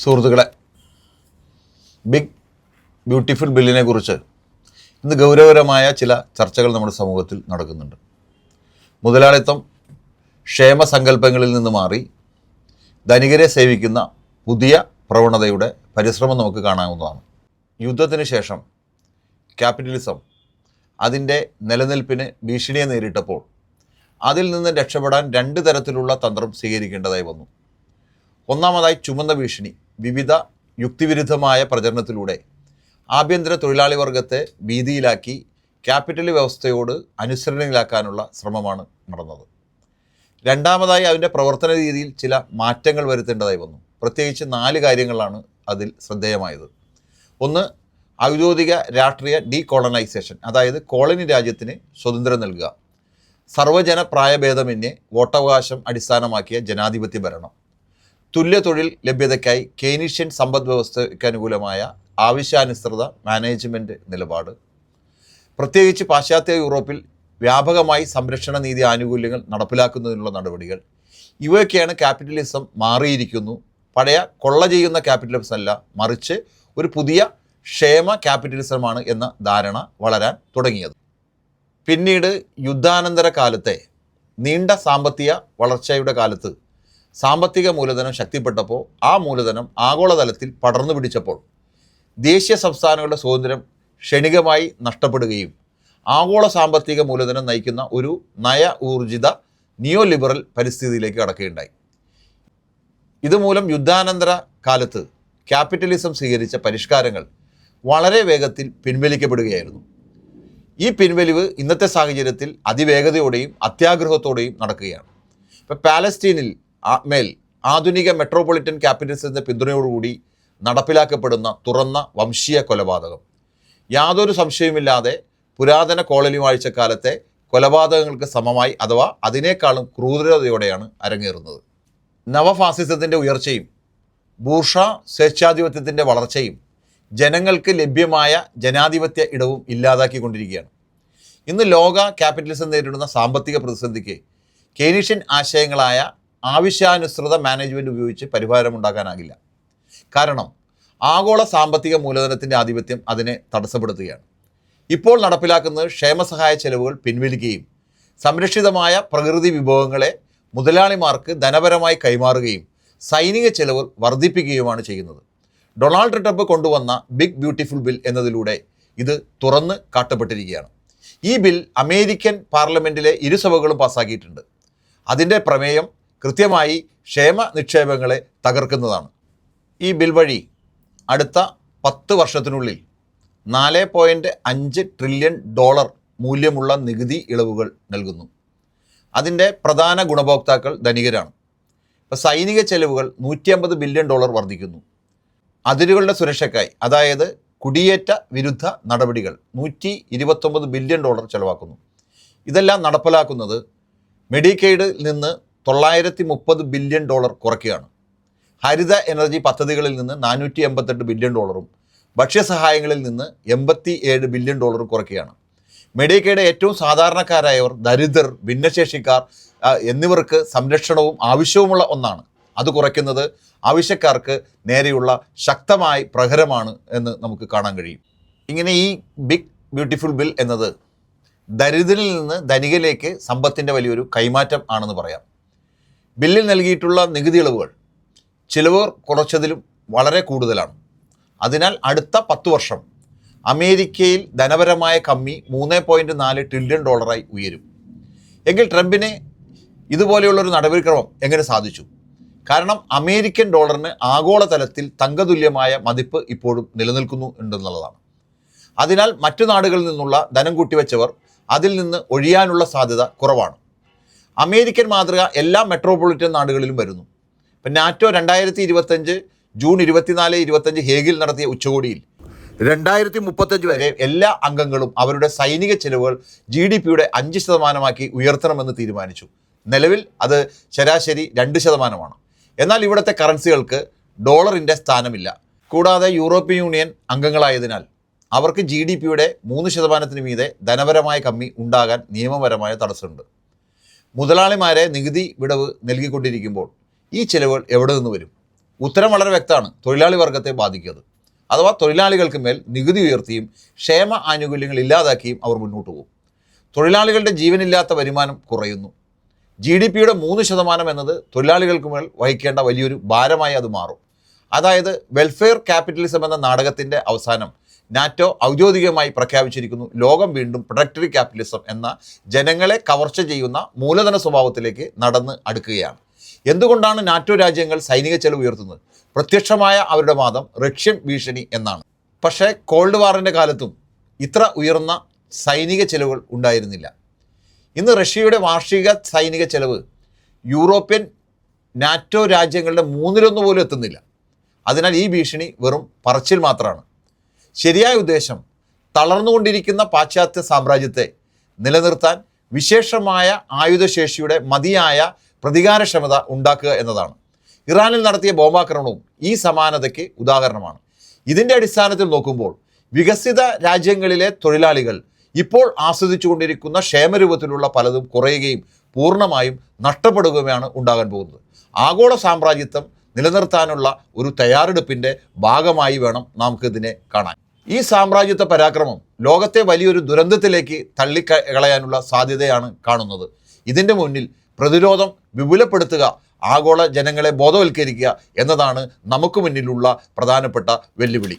സുഹൃത്തുക്കളെ big beautiful ബില്ലിനെ കുറിച്ച് ഇന്ന് ഗൗരവകരമായ ചില ചർച്ചകൾ നമ്മുടെ സമൂഹത്തിൽ നടക്കുന്നുണ്ട്. മുതലാളിത്തം ക്ഷേമസങ്കല്പങ്ങളിൽ നിന്ന് മാറി ധനികരെ സേവിക്കുന്ന പുതിയ പ്രവണതയുടെ പരിശ്രമം നമുക്ക് കാണാവുന്നതാണ്. യുദ്ധത്തിന് ശേഷം ക്യാപിറ്റലിസം അതിന്റെ നിലനിൽപ്പിന് ഭീഷണിയെ നേരിട്ടപ്പോൾ അതിൽ നിന്ന് രക്ഷപ്പെടാൻ രണ്ട് തരത്തിലുള്ള തന്ത്രം സ്വീകരിക്കേണ്ടതായി വന്നു. ഒന്നാമതായി ചുമന്ന ഭീഷണി. വിവിധ യുക്തിവിരുദ്ധമായ പ്രചരണത്തിലൂടെ ആഭ്യന്തര തൊഴിലാളി വർഗത്തെ ഭീതിയിലാക്കി ക്യാപിറ്റൽ വ്യവസ്ഥയോട് അനുസരണയിലാക്കാനുള്ള ശ്രമമാണ് നടന്നത്. രണ്ടാമതായി അതിന്റെ പ്രവർത്തന രീതിയിൽ ചില മാറ്റങ്ങൾ വരുത്തേണ്ടതായി വന്നു. പ്രത്യേകിച്ച് നാല് കാര്യങ്ങളാണ് അതിൽ ശ്രദ്ധേയമായത്. ഒന്ന് ഔദ്യോഗിക രാഷ്ട്രീയ ഡീകോളനൈസേഷൻ അതായത് കോളനി രാജ്യത്തിന് സ്വതന്ത്രം നൽകുക. സർവജന പ്രായഭേദമന്യേ വോട്ടവകാശം അടിസ്ഥാനമാക്കിയ ജനാധിപത്യ ഭരണം. തുല്യ തൊഴിൽ ലഭ്യതയ്ക്കായി കെയ്നീഷ്യൻ സമ്പദ് വ്യവസ്ഥയ്ക്ക് അനുകൂലമായ ആവശ്യാനുസൃത മാനേജ്മെന്റ് നിലപാട്. പ്രത്യേകിച്ച് പാശ്ചാത്യ യൂറോപ്പിൽ വ്യാപകമായി സംരക്ഷണ നീതി ആനുകൂല്യങ്ങൾ നടപ്പിലാക്കുന്നതിനുള്ള നടപടികൾ. ഇവയൊക്കെയാണ് ക്യാപിറ്റലിസം മാറിയിരിക്കുന്നു. പഴയ കൊള്ള ചെയ്യുന്ന ക്യാപിറ്റലിസം അല്ല മറിച്ച് ഒരു പുതിയ ക്ഷേമ ക്യാപിറ്റലിസമാണ് എന്ന ധാരണ വളരാൻ തുടങ്ങിയത്. പിന്നീട് യുദ്ധാനന്തര കാലത്തെ നീണ്ട സാമ്പത്തിക വളർച്ചയുടെ കാലത്ത് സാമ്പത്തിക മൂലധനം ശക്തിപ്പെട്ടപ്പോൾ ആ മൂലധനം ആഗോളതലത്തിൽ പടർന്നു പിടിച്ചപ്പോൾ ദേശീയ സംസ്ഥാനങ്ങളുടെ സ്വാതന്ത്ര്യം ക്ഷണികമായി നഷ്ടപ്പെടുകയും ആഗോള സാമ്പത്തിക മൂലധനം നയിക്കുന്ന ഒരു നയ ഊർജിത നിയോ ലിബറൽ പരിസ്ഥിതിയിലേക്ക് കടക്കുകയുണ്ടായി. ഇതുമൂലം യുദ്ധാനന്തര കാലത്ത് ക്യാപിറ്റലിസം സ്വീകരിച്ച പരിഷ്കാരങ്ങൾ വളരെ വേഗത്തിൽ പിൻവലിക്കപ്പെടുകയായിരുന്നു. ഈ പിൻവലിവ് ഇന്നത്തെ സാഹചര്യത്തിൽ അതിവേഗതയോടെയും അത്യാഗ്രഹത്തോടെയും നടക്കുകയാണ്. ഇപ്പോൾ പാലസ്തീനിൽ മേൽ ആധുനിക മെട്രോപൊളിറ്റൻ ക്യാപിറ്റൽസിന്റെ പിന്തുണയോടുകൂടി നടപ്പിലാക്കപ്പെടുന്ന തുറന്ന വംശീയ കൊലപാതകം. യാതൊരു സംശയവുമില്ലാതെ പുരാതന കോളനി വാഴ്ചക്കാലത്തെ കൊലപാതകങ്ങൾക്ക് സമമായി അഥവാ അതിനേക്കാളും ക്രൂരതയോടെയാണ് അരങ്ങേറുന്നത്. നവഫാസിസത്തിന്റെ ഉയർച്ചയും ബൂർഷ സ്വേച്ഛാധിപത്യത്തിന്റെ വളർച്ചയും ജനങ്ങൾക്ക് ലഭ്യമായ ജനാധിപത്യ ഇടവും ഇല്ലാതാക്കിക്കൊണ്ടിരിക്കുകയാണ്. ഇന്ന് ലോക ക്യാപിറ്റലിസം നേരിടുന്ന സാമ്പത്തിക പ്രതിസന്ധിക്ക് കേനീഷ്യൻ ആശയങ്ങളായ ആവശ്യാനുസൃത മാനേജ്മെന്റ് ഉപയോഗിച്ച് പരിഹാരം പരിഹാരമുണ്ടാക്കാനാകില്ല കാരണം ആഗോള സാമ്പത്തിക മൂലധനത്തിന്റെ ആധിപത്യം അതിനെ തടസ്സപ്പെടുത്തുകയാണ്. ഇപ്പോൾ നടപ്പിലാക്കുന്നത് ക്ഷേമസഹായ ചെലവുകൾ പിൻവലിക്കുകയും സംരക്ഷിതമായ പ്രകൃതി വിഭവങ്ങളെ മുതലാളിമാർക്ക് ധനപരമായി കൈമാറുകയും സൈനിക ചെലവ് വർദ്ധിപ്പിക്കുകയുമാണ് ചെയ്യുന്നത്. ഡൊണാൾഡ് ട്രംപ് കൊണ്ടുവന്ന ബിഗ് ബ്യൂട്ടിഫുൾ ബിൽ എന്നതിലൂടെ ഇത് തുറന്ന് കാട്ടപ്പെട്ടിരിക്കുകയാണ്. ഈ ബിൽ അമേരിക്കൻ പാർലമെന്റിലെ ഇരുസഭകളും പാസ്സാക്കിയിട്ടുണ്ട് അതിന്റെ പ്രമേയം കൃത്യമായി ക്ഷേമ നിക്ഷേപങ്ങളെ തകർക്കുന്നതാണ്. ഈ ബിൽ വഴി അടുത്ത പത്ത് വർഷത്തിനുള്ളിൽ നാല് പോയിന്റ് അഞ്ച് ട്രില്യൺ ഡോളർ മൂല്യമുള്ള നികുതി ഇളവുകൾ നൽകുന്നു. അതിന്റെ പ്രധാന ഗുണഭോക്താക്കൾ ധനികരാണ്. ഇപ്പോൾ സൈനിക ചെലവുകൾ നൂറ്റി അമ്പത് ബില്യൺ ഡോളർ വർദ്ധിക്കുന്നു. അതിരുകളുടെ സുരക്ഷയ്ക്കായി അതായത് കുടിയേറ്റ വിരുദ്ധ നടപടികൾ നൂറ്റി ഇരുപത്തൊമ്പത് ബില്യൺ ഡോളർ ചെലവാക്കുന്നു. ഇതെല്ലാം നടപ്പിലാക്കുന്നത് മെഡിക്കെയ്ഡിൽ നിന്ന് തൊള്ളായിരത്തി മുപ്പത് ബില്യൺ ഡോളർ കുറയ്ക്കുകയാണ്. ഹരിത എനർജി പദ്ധതികളിൽ നിന്ന് നാനൂറ്റി എൺപത്തെട്ട് ബില്യൺ ഡോളറും ഭക്ഷ്യസഹായങ്ങളിൽ നിന്ന് എൺപത്തി ഏഴ് ബില്യൺ ഡോളറും കുറയ്ക്കുകയാണ്. മെഡിക്കയുടെ ഏറ്റവും സാധാരണക്കാരായവർ ദരിദ്രർ ഭിന്നശേഷിക്കാർ എന്നിവർക്ക് സംരക്ഷണവും ആവശ്യവുമുള്ള ഒന്നാണ്. അത് കുറയ്ക്കുന്നത് ആവശ്യക്കാർക്ക് നേരെയുള്ള ശക്തമായ പ്രഹരമാണ് എന്ന് നമുക്ക് കാണാൻ കഴിയും. ഇങ്ങനെ ഈ ബിഗ് ബ്യൂട്ടിഫുൾ ബിൽ എന്നത് ദരിദ്രനിൽ നിന്ന് ധനികയിലേക്ക് സമ്പത്തിന്റെ വലിയൊരു കൈമാറ്റം ആണെന്ന് പറയാം. ബില്ലിൽ നൽകിയിട്ടുള്ള നികുതി ഇളവുകൾ ചിലവ് കുറച്ചതിലും വളരെ കൂടുതലാണ്. അതിനാൽ അടുത്ത പത്ത് വർഷം അമേരിക്കയിൽ ധനപരമായ കമ്മി മൂന്ന് പോയിന്റ് നാല് ട്രില്യൺ ഡോളറായി ഉയരും. എങ്കിൽ ട്രംപിന് ഇതുപോലെയുള്ളൊരു നടപടിക്രമം എങ്ങനെ സാധിച്ചു? കാരണം അമേരിക്കൻ ഡോളറിന് ആഗോളതലത്തിൽ തങ്കതുല്യമായ മതിപ്പ് ഇപ്പോഴും നിലനിൽക്കുന്നു ഉണ്ടെന്നുള്ളതാണ് അതിനാൽ മറ്റു നാടുകളിൽ നിന്നുള്ള ധനം കൂട്ടിവെച്ചവർ അതിൽ നിന്ന് ഒഴിയാനുള്ള സാധ്യത കുറവാണ്. അമേരിക്കൻ മാതൃക എല്ലാ മെട്രോപൊളിറ്റൻ നാടുകളിലും വരുന്നു. ഇപ്പം നാറ്റോ രണ്ടായിരത്തി ഇരുപത്തഞ്ച് ജൂൺ ഇരുപത്തിനാല് ഇരുപത്തഞ്ച് ഹേഗിൽ നടത്തിയ ഉച്ചകോടിയിൽ രണ്ടായിരത്തി മുപ്പത്തഞ്ച് വരെ എല്ലാ അംഗങ്ങളും അവരുടെ സൈനിക ചെലവുകൾ ജി ഡി പിയുടെ അഞ്ച് ശതമാനമാക്കി ഉയർത്തണമെന്ന് തീരുമാനിച്ചു. നിലവിൽ അത് ശരാശരി രണ്ട് ശതമാനമാണ്. എന്നാൽ ഇവിടുത്തെ കറൻസികൾക്ക് ഡോളറിന്റെ സ്ഥാനമില്ല. കൂടാതെ യൂറോപ്യൻ യൂണിയൻ അംഗങ്ങളായതിനാൽ അവർക്ക് ജി ഡി പിയുടെ മൂന്ന് ശതമാനത്തിന് മീതെ ധനപരമായ കമ്മി ഉണ്ടാകാൻ നിയമപരമായ തടസ്സമുണ്ട്. മുതലാളിമാരെ നികുതി വിടവ് നൽകിക്കൊണ്ടിരിക്കുമ്പോൾ ഈ ചിലവുകൾ എവിടെ നിന്ന് വരും? ഉത്തരം വളരെ വ്യക്തമാണ്. തൊഴിലാളി വർഗത്തെ ബാധിക്കുന്നത്. അഥവാ തൊഴിലാളികൾക്ക് മേൽ നികുതി ഉയർത്തിയും ക്ഷേമ ആനുകൂല്യങ്ങൾ ഇല്ലാതാക്കിയും അവർ മുന്നോട്ട് പോകും. തൊഴിലാളികളുടെ ജീവനില്ലാത്ത വരുമാനം കുറയുന്നു. ജി ഡി പിയുടെ മൂന്ന് ശതമാനം എന്നത് തൊഴിലാളികൾക്ക് മേൽ വഹിക്കേണ്ട വലിയൊരു ഭാരമായി അത് മാറും. അതായത് വെൽഫെയർ ക്യാപിറ്റലിസം എന്ന നാടകത്തിന്റെ അവസാനം നാറ്റോ ഔദ്യോഗികമായി പ്രഖ്യാപിച്ചിരിക്കുന്നു. ലോകം വീണ്ടും പ്രൊഡക്ടറി ക്യാപിറ്റലിസം എന്ന ജനങ്ങളെ കവർച്ച ചെയ്യുന്ന മൂലധന സ്വഭാവത്തിലേക്ക് നടന്ന് അടുക്കുകയാണ്. എന്തുകൊണ്ടാണ് നാറ്റോ രാജ്യങ്ങൾ സൈനിക ചെലവ് ഉയർത്തുന്നത്? പ്രത്യക്ഷമായ അവരുടെ വാദം റഷ്യൻ ഭീഷണി എന്നാണ്. പക്ഷേ കോൾഡ് വാറിന്റെ കാലത്തും ഇത്ര ഉയർന്ന സൈനിക ചെലവുകൾ ഉണ്ടായിരുന്നില്ല. ഇന്ന് റഷ്യയുടെ വാർഷിക സൈനിക ചെലവ് യൂറോപ്യൻ നാറ്റോ രാജ്യങ്ങളുടെ മൂന്നിലൊന്ന് പോലും എത്തുന്നില്ല. അതിനാൽ ഈ ഭീഷണി വെറും പറച്ചിൽ മാത്രമാണ്. ശരിയായ ഉദ്ദേശം തളർന്നുകൊണ്ടിരിക്കുന്ന പാശ്ചാത്യ സാമ്രാജ്യത്തെ നിലനിർത്താൻ വിശേഷമായ ആയുധശേഷിയുടെ മതിയായ പ്രതികാരക്ഷമത ഉണ്ടാക്കുക എന്നതാണ്. ഇറാനിൽ നടത്തിയ ബോംബാക്രമണവും ഈ സമാനതയ്ക്ക് ഉദാഹരണമാണ്. ഇതിന്റെ അടിസ്ഥാനത്തിൽ നോക്കുമ്പോൾ വികസിത രാജ്യങ്ങളിലെ തൊഴിലാളികൾ ഇപ്പോൾ ആസ്വദിച്ചുകൊണ്ടിരിക്കുന്ന ക്ഷേമരൂപത്തിലുള്ള പലതും കുറയുകയും പൂർണമായും നഷ്ടപ്പെടുകയുമാണ് ഉണ്ടാകാൻ പോകുന്നത്. ആഗോള സാമ്രാജ്യത്വം നിലനിർത്താനുള്ള ഒരു തയ്യാറെടുപ്പിന്റെ ഭാഗമായി വേണം നമുക്കിതിനെ കാണാൻ. ഈ സാമ്രാജ്യത്തെ പരാക്രമം ലോകത്തെ വലിയൊരു ദുരന്തത്തിലേക്ക് തള്ളിക്കളയാനുള്ള സാധ്യതയാണ് കാണുന്നത്. ഇതിന്റെ മുന്നിൽ പ്രതിരോധം വിപുലപ്പെടുത്തുക ആഗോള ജനങ്ങളെ ബോധവൽക്കരിക്കുക എന്നതാണ് നമുക്ക് മുന്നിലുള്ള പ്രധാനപ്പെട്ട വെല്ലുവിളി.